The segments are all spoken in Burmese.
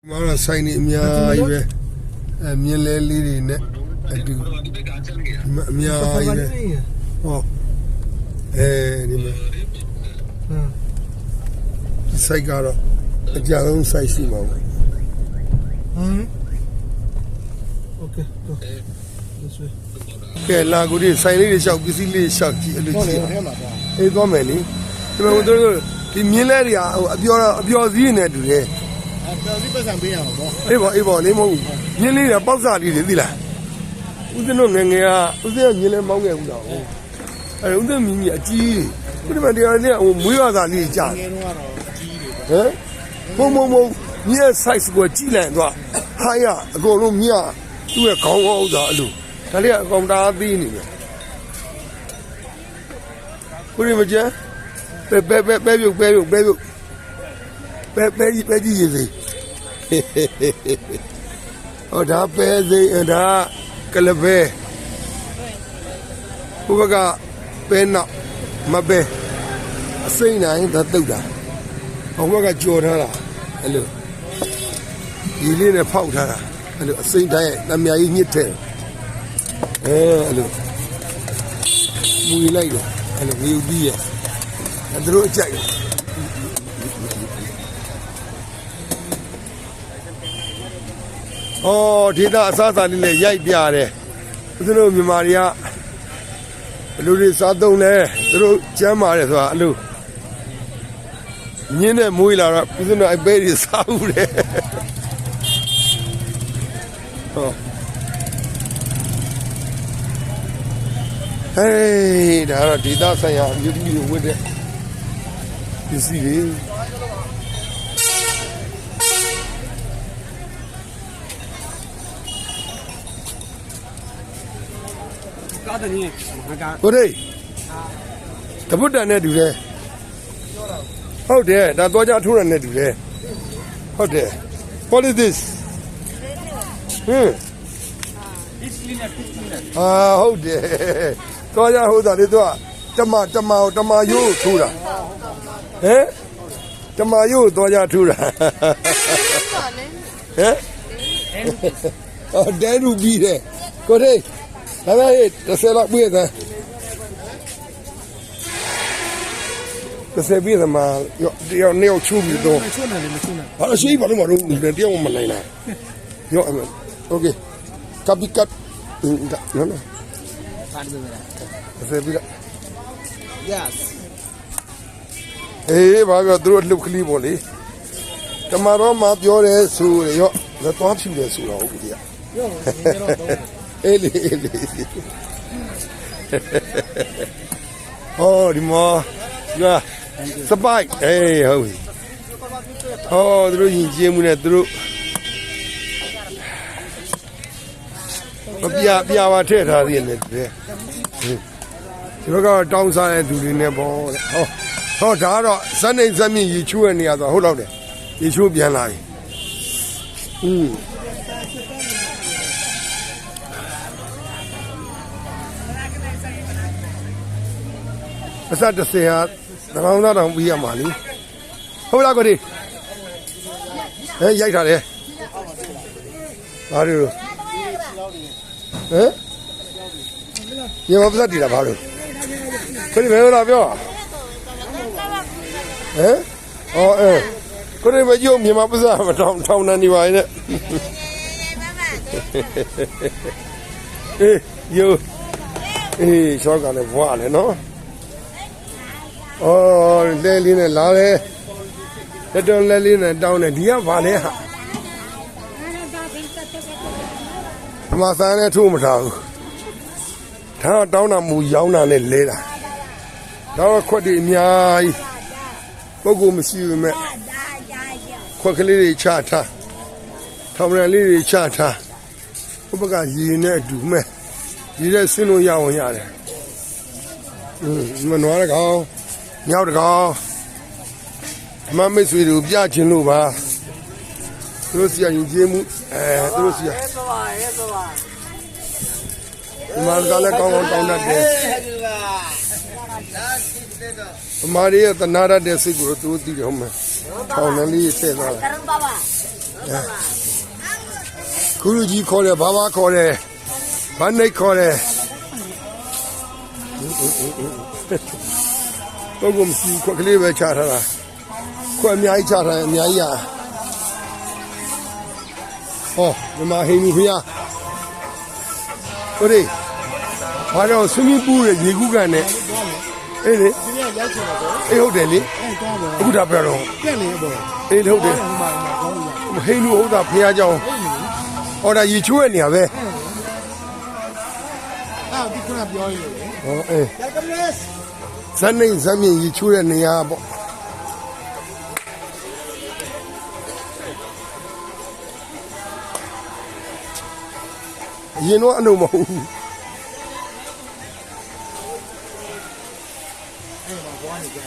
ဒီမှာတော့ဆိုင်နေအများကြီးပဲအဲမြင်းလဲလေးတွေနဲ့အတူဒီမှာအများကြီးပဲဟောအဲဒီမှာ Hmm. ဒီဆိုင်ကတော့အကြဆုံးဆိုင်ရှိမှာပေါ့ Hmm. Okay. Go. This way. ကဲလာကိုဒီဆိုင်လေးတွေရှောက်ပစ္စည်းလေးတွေရှောက်ကြည့်အဲ့လိုကြည့်ထဲမှာသွားအေးသွားမယ်လေဒီမှာတို့တို့ဒီမြင်းလဲတွေကဟိုအပျော်အပျော်စည်းနေတူတယ်အဲ တော်ဒီပတ်စံပေးရမှာပေါ့အေးပေါ့အေးပေါ့လေးမဟုတ်ဘူးမြင်းလေးတွေပေါက်စားလေးတွေသိလားဦးဇင်းတို့ငယ်ငယ်ကဦးဇင်းကမြင်းလဲမောင်းခဲ့ဘူးတော့အဲဦးဇင်းမြင်းကြီးအကြီးခုဒီမှာတရားလေးဟိုမွေးရတာလေးကြာငယ်တော့ကတော့အကြီးတွေပေါ့ဟမ်မုံမုံမုံမြင်း size ကိုကြည့်လိုက်တော့ဟာရအကုန်လုံးမြင်းသူ့ရဲ့ခေါင်းကောင်းဥစားအလိုဒါလေးကအကောင်တားသေးနေတယ်ခုဒီမကျပဲပဲပဲပဲပြုတ်ပဲပြုတ်ပဲပြုတ်ပဲပဲကြီးပဲကြီးရေးစေ ဟောဒါပဲစေဒါကလပဲဘုဘကပဲနောက်မပဲအစိမ့်နိုင်သတုတ်တာဟိုဘက်ကကြော်ထားတာအဲ့လိုဒီလေးနဲ့ဖောက်ထားတာအဲ့လိုအစိမ့်တိုင်းတမယာကြီးညှစ်တယ်အဲအဲ့လိုမူလိုက်တယ်အဲ့လိုမြူပြီးရအဲ့ဒါတို့အကြိုက် အော်ဒေတာအစားအစာလေးနဲ့ရိုက်ပြတယ်ဦးဇင်းတို့မြန်မာတွေကဘယ်လိုတွေစားသုံးလဲသူတို့ကျမ်းပါတယ်ဆိုတာအဲ့လိုညင်းနဲ့မွေးလာတော့ဦးဇင်းတို့အပဲတွေစားဦးတယ်ဟောဟေးဒါတော့ဒေတာဆိုင်ရာအမျိုးသမီးတွေဝတ်တဲ့ပစ္စည်းတွေ ကားတည်းငါကကိုရိတပုတ်တန်နဲ့တူတယ်ဟုတ်တယ်ဒါတော့ကြထိုးရနဲ့တူတယ်ဟုတ်တယ် what is this ဟမ် this cleaner this cleaner အာဟုတ်တယ်တော့ရဟုတ်တာလေသူကတမတမတမရိုးထိုးတာဟမ်တမရိုးတော့ရထိုးတာဟမ်အော်ဒဲရူပြီးတယ်ကိုရိ ဒါပဲတစ်ဆယ်လောက်ပြေးတယ်တစ်ဆယ်ပြေးတယ်မှာရောတယောက်နှစ်ယောက်ချိုးပြီးတော့ မချုံနဲ့မချုံနဲ့ ဘာလို့ရှိဘာလို့မလို့တယောက်မနိုင်လားရောအမေโอเคကပ်ကပ်နော်နော် ပါဒမယ် တစ်ဆယ်ပြေးလား yes အေးဘာပြောသူတို့လှုပ်ကလေးပေါ့လေတမတော်မှာပြောတယ်ဆိုရရောလက်သွားဖြူတယ်ဆိုတော့ဟုတ်ပြီက ရောငယ်တော့တော့ အေးလေအေးလေဟောဒီမှာကစပိုက်အေးဟုတ်ပြီဟောသူတို့ရင်ကျင်းမှုနဲ့သူတို့မပြပြပါထည့်ထားသေးတယ်တဲ့ဒီဘက်ကတော့တောင်းစားတဲ့သူတွေနဲ့ပေါ့တဲ့ဟောဟောဒါကတော့ဇက်နေဇက်မြင့်ရေချိုးရနေရဆိုဟုတ်တော့တယ်ရေချိုးပြန်လာပြီอืม အစတစ်ဆယ်ဟာသကောင်းသားတောင်ပြီးရမှာလीဟုတ်လားကိုဒီဟဲ့ရိုက်ထားတယ်ဘာလို့ဟမ်ရေမပစတည်တာဘာလို့ကိုဒီဘယ်လိုလာပြောဟမ်အော်အဲကိုဒီမကြုံမြန်မာပစမထောင်ထောင်နေနေပါရဲ့အေးယိုအေးရှောက်ကလည်းဘွားလည်းနော် အော်လဲလေးနဲ့လာတယ်တက်တော်လဲလေးနဲ့တောင်းတယ်ဒီကဘာလဲဟာအမဆန်းနဲ့ထိုးမထားဘူးဒါတော့တောင်းတာမူရောင်းတာနဲ့လဲတာတော့ခွက်တွေအများကြီးပုဂ္ဂိုလ်မရှိဘူးမဲ့ခွက်ကလေးတွေချထားထောင်ရံလေးတွေချထားဥပကရေနဲ့အတူမဲ့ရေနဲ့ဆင်းလို့ရအောင်ရတယ်อืมမနွားရကောင် မြောက်တကောင်အမမိတ်ဆွေတို့ပြချင်လို့ပါသူတို့စီရင်ကျေးမှုအဲသူတို့စီရရဲသွားရဲသွားဒီမှာကလည်းကောင်းကောင်းတောင်းတတ်တယ်ဟဲ့ဒီလားဒါစစ်တဲ့တော့ဗမာတွေရဲ့တနာရတဲ့စိတ်ကိုသူတို့သိတယ်ဟုတ်မယ်ထောင်နှလေးထည့်သွားတာ Karang baba. ခူလူကြီးခေါ်တယ်ဘာဘာခေါ်တယ်ဘာနှိတ်ခေါ်တယ် ပုဂ္ဂိုလ်မရှိခွက်ကလေးပဲချထားတာခွက်အများကြီးချထားတယ်အများကြီးရဟောဒီမှာဟိန္ဒူဖျားဟုတ်တယ်ဘာတော့ဆွမီပူရဲ့ရေကူးကန်နဲ့အေးလေဒီနေ့ရောက်ချင်တော့အေးဟုတ်တယ်လေအဲတောင်းတော့အခုဒါပြတော့ပြက်လေပေါ့အေးဟုတ်တယ်ဟိုမှာကောင်းရဟိန္ဒူဟုတ်တာဖျားကြောင်းဟောဒါရေချိုးရဲ့နေရာပဲအာဒီခုနပြောရည်လေဟောအေး welcome yes ဇက်နေဇက်မြင့်ရေချိုးတဲ့နေရာပေါ့အရင်တော့အဲ့လိုမဟုတ်ဘူးအဲမှာဘွားနေကြတယ်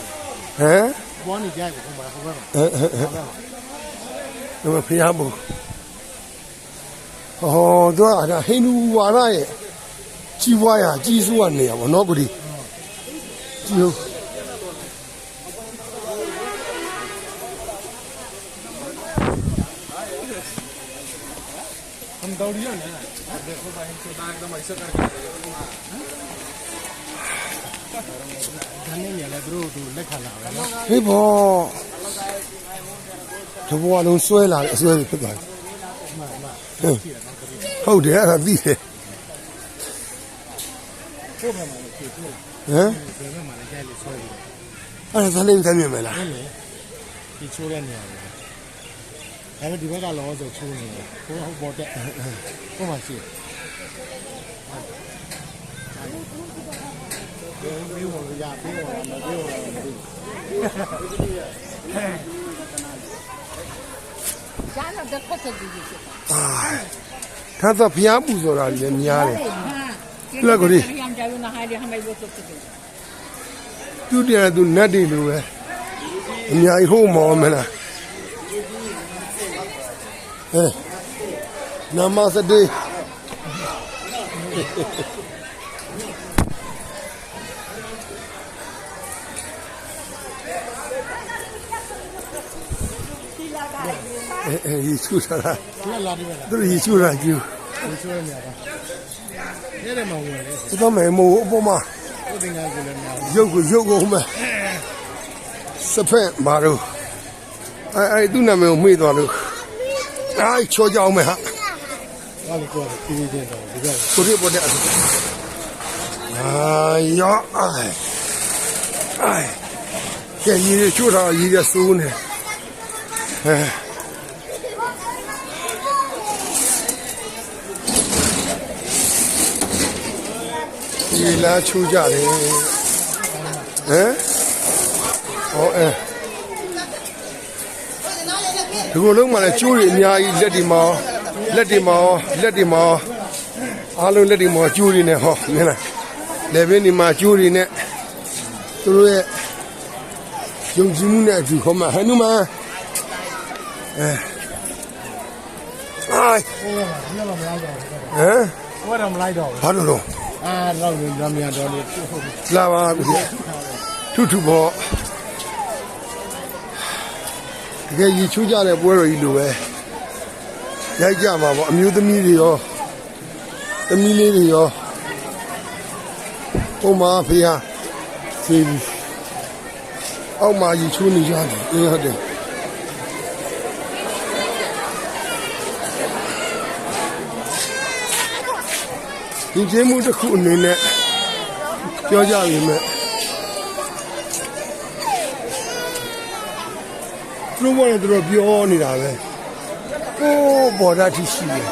ဟမ်ဘွားနေကြတယ်ဟိုမှာဟိုဘက်မှာအဲအဲအဲဒီမှာဖျားဘူးဟောတော့အဲ့ဒါဟိန္ဒူဝါဒရဲ့ကြီးပွားရာကြီးစိုးရနေရာပေါ့နော်ကိုဒီ ယူဟမ်ဒေါ်ရီယန်နော်ဒီခုပိုင်းချိုတာကမိုက်စကားကနေဓာတ်နဲ့လည်းတို့တို့လက်ခံလာပဲနော်ဟေးဘောတဘောလုံးဆွဲလာအဆွဲဖြစ်သွားတယ်ဟုတ်တယ်အဲ့ဒါသိတယ် ဟမ်ဘယ်မှာလည်းကြိုက်လို့ဆွဲတယ်အဲ့ဒါသလင်းသမ်းမြင်မလားဟုတ်လေဒီချိုးတဲ့နေရာပဲဒါပေမဲ့ဒီဘက်ကလောဆိုချိုးနေတယ်ကိုဟုတ်ပေါ်တဲ့ကိုမှရှိတယ်ဘယ်လိုလဲရပြီးတော့မပြောရဘူးရှားတော့တစ်ခါတည်းကြီးဖြစ်အာဒါသဖျားပူဆိုတာလည်းများတယ်တာလက်ကိုရံကြလို့ နာဟိုင်းရဟမိုက်လို့ဖြစ်တယ်သူတည်းကသူနတ်တွေလိုပဲအများကြီးဟိုးမော်မလားဟဲ့နမစတေးအဲအဲယေ ရှုသာဒီကလာဒီပဲလားသူယေရှုသာကျူဒီချိုးတဲ့နေရာကနေတယ်မှာဝင်လေဒီတော့မဲမို့အပေါ်မှာကိုတင်ငါကလည်းများရုပ်ကိုရုပ်ကိုဟိုမဲ့စဖက်မာတော့အဲအဲသူ့နာမည်ကိုမေ့သွားလို့အဲချောကြအောင်မယ်ဟာဘာလို့ကိုယ်ပြည်ပြည်တော့ဒီကကိုရပေါ်တဲ့အအာယောအိုင်အိုင်ကဲကြီးရချိုးတာကြီးရစိုးနေအဲ ဒီလာချိုးကြတယ်ဟမ်ဟောအဲဒီလိုလုံးမှလည်းကျိုးတွေအများကြီးလက်ဒီမှာလက်ဒီမှာလက်ဒီမှာအားလုံးလက်ဒီမှာကျိုးတွေနဲ့ဟောမြင်လားလက်ဘင်းဒီမှာကျိုးတွေနဲ့သူတို့ရဲ့ယုံကြည်မှုနဲ့အတူခေါ်မှာဟဲ့နုမအဲအိုင်ဟိုကမှာဒီကတော့မလိုက်တော့ဘူးဟမ်ဟိုကတော့မလိုက်တော့ဘူးဘာလို့လဲ အာတော့လည်းရမြတော်လေးဟုတ်ပြီလာပါကူထုထုပေါ့တကယ်ရီချိုးကြတဲ့ပွဲတော်ကြီးလိုပဲရိုက်ကြမှာပေါ့အမျိုးသမီးတွေရောသမီးလေးတွေရောဟိုမှာဖေဟာဖေးပြီးအောက်မှာရီချိုးနေကြတယ်အေးဟုတ်တယ် ဒီကျေးမှုတစ်ခုအနေနဲ့ပြောကြပြီမဲ့သူတို့ကလည်းသူတို့ပြောနေတာပဲကိုယ်ပေါ်တာတိရှိတယ်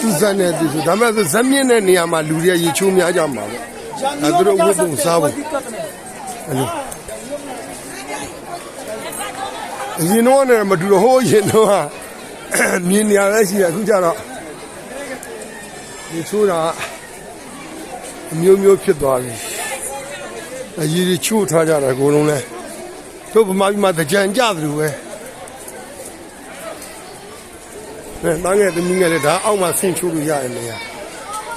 သူဇန်နဲ့သူဆိုဒါမှမဟုတ်ဇက်မြင့်တဲ့နေရာမှာလူတွေကရေချိုးများကြမှာပေါ့အဲသူတို့ဝတ်ပုံစားဖို့အဲ့လိုအရင်တော့လည်းမတူတော့ဟိုးရင်တော့ကမြင်နေရလဲရှိတယ်အခုကျတော့ ရေချိုးတာအမျိုးမျိုးဖြစ်သွားပြီအကြီးကြီးချိုးထားကြတာအကုန်လုံးလဲတို့ဗမာပြည်မှာတကြံကြတယ်လို့ပဲအဲတန်းငယ်သမီးငယ်လေးဒါအောက်မှာဆင်းချိုးလို့ရတယ်နေရ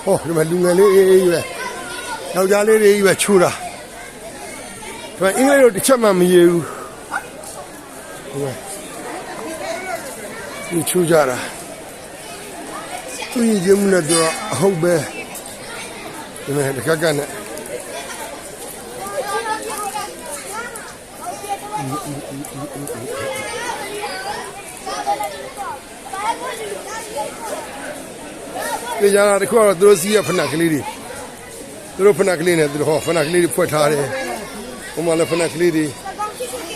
ဟောဒီမှာလူငယ်လေးအေးအေးပဲယောက်ျားလေးတွေကြီးပဲချိုးတာဒါပေမဲ့အင်္ဂလိပ်လိုတစ်ချက်မှမရဘူးဟဟုတ်ကဲ့ဒီချူကြတာ သူရင်ချင်းမှုနဲ့တော့အဟုတ်ပဲဒီမဲ့တခက်ကနဲ့ဒီကြတာတခုကတော့သူတို့စီးရဖနက်ကလေးတွေသူတို့ဖနက်ကလေးနဲ့သူတို့ဟောဖနက်ကလေးတွေဖွက်ထားတယ်ဟိုမှာလည်းဖနက်ကလေးတွေ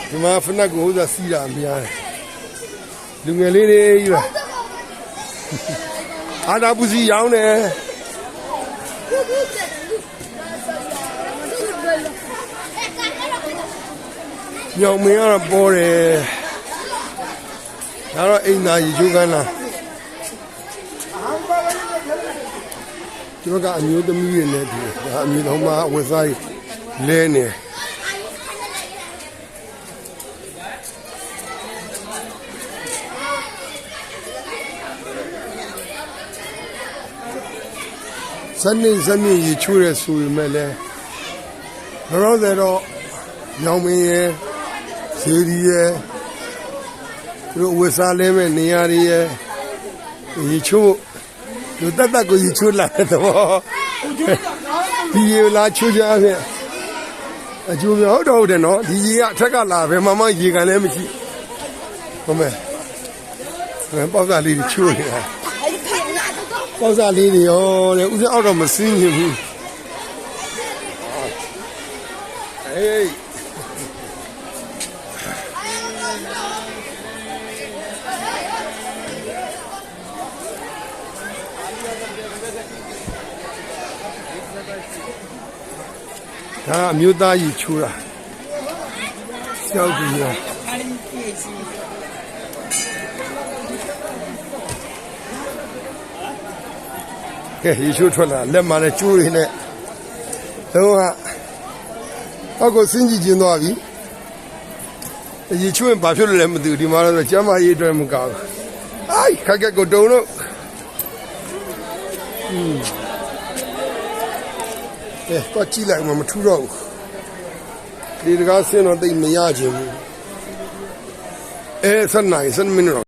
ဒီမှာဖနက်ကိုဟိုသာစီးတာအများတယ်လူငယ်လေးတွေယူတာ အာတာပူစီရောင်းတယ်ညောင်မင်းကတော့ပေါ်တယ်ဒါတော့အိမ်သာရေချိုးကန်းလားဒီဘက်ကအမျိုးသမီးတွေနဲ့ဒီဒါအမျိုးတော်မဝက်စားလဲနေတယ် ဇက်နေဇက်မြင့်ရေချိုးရဲဆိုပေမဲ့လည်းဘရောတယ်တော့ညောင်မင်းရဲ့ဇေဒီရဲ့သူတို့ဝစ်စားလဲမဲ့နေရာတွေရဲ့ရေချိုးလူတက်တက်ကိုရေချိုးလာတဲ့တော့ဒီရေလာချိုးကြခဲ့အကျိုးများဟုတ်တော့ဟုတ်တယ်နော်ဒီရေကအထက်ကလာဘယ်မှမရေကန်လည်းမရှိဟုတ်မယ်ပေါက်စားလေးတွေချိုးနေတာ ပေါက်စားလေးတွေရောတဲ့ဥစဉ်အောက်တော့မစင်းရင်ဘူးအေးဒါအမျိုးသားကြီးချိုးတာရှောက်ပြီးရော ကဲရေချိုးထွက်လာလက်မှာလည်းကျိုးတွေနဲ့တော့ဟာအောက်ကိုစင်းကြည့်ကျင်းသွားပြီရေချိုးရင်ဘာဖြစ်လို့လဲမသိဘူးဒီမှာတော့ကျမ်းမာရေးအတွက်မကောင်းဘူးအိုင်ခက်ခက်ကိုတုံတော့อืมအဲတော့ကြည့်လိုက်မှမထူတော့ဘူးဒီတကားစင်းတော့တိတ်မရခြင်းဘူးအဲဆက်နိုင်ဆက်မိနစ်တော့